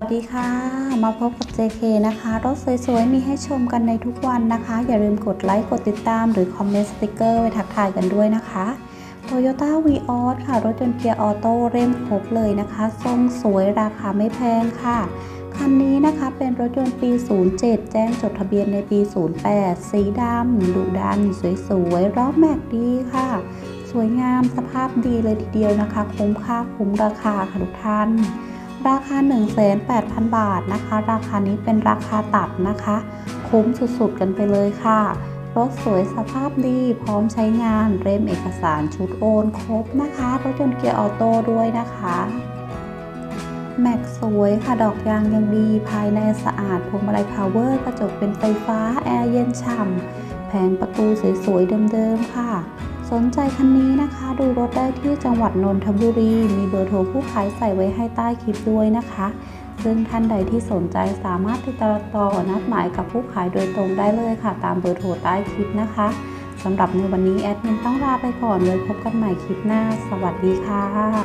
สวัสดีค่ะ มาพบกับ JK นะคะ รถสวยๆ มีให้ชมกันในทุกวันนะคะ อย่าลืมกดไลค์ กดติดตาม หรือคอมเมนต์สติกเกอร์ไว้ทักทายกันด้วยนะคะ Toyota v ีออค่ะ รถยนต์เกียร์ออโต้เร่มครบเลยนะคะ ทรงสวยราคาไม่แพงค่ะ คันนี้นะคะเป็นรถยนต์ปี 07 แจ้งจดทะเบียนในปี 08 สีดำดุดัน สวยๆ รอบแม็กดีค่ะ สวยงามสภาพดีเลยทีเดียวนะคะ คุ้มค่าคุ้มราคาค่ะทุกท่าน ราคา 18,000 บาทนะคะ ราคานี้เป็นราคาตัดนะคะ คุ้มสุดๆกันไปเลยค่ะ รถสวยสภาพดี พร้อมใช้งานเร่มเอกสารชุดโอนครบนะคะ รถยนต์เกียร์ออโต้ด้วยนะคะ แม็กสวยค่ะ ดอกยางยังดี ภายในสะอาดพวงมาลัยพาวเวอร์กระจกเป็นไฟฟ้า แอร์เย็นฉ่ำแผงประตูสวยๆเดิมๆค่ะ สนใจคันนี้นะคะดูรถได้ที่จังหวัดนนทบุรี มีเบอร์โทรผู้ขายใส่ไว้ให้ใต้คลิปด้วยนะคะ ซึ่งท่านใดที่สนใจสามารถติดต่อนัดหมายกับผู้ขายโดยตรงได้เลยค่ะ ตามเบอร์โทรใต้คลิปนะคะสำหรับในวันนี้แอดมินต้องลาไปก่อนเลยพบกันใหม่คลิปหน้า สวัสดีค่ะ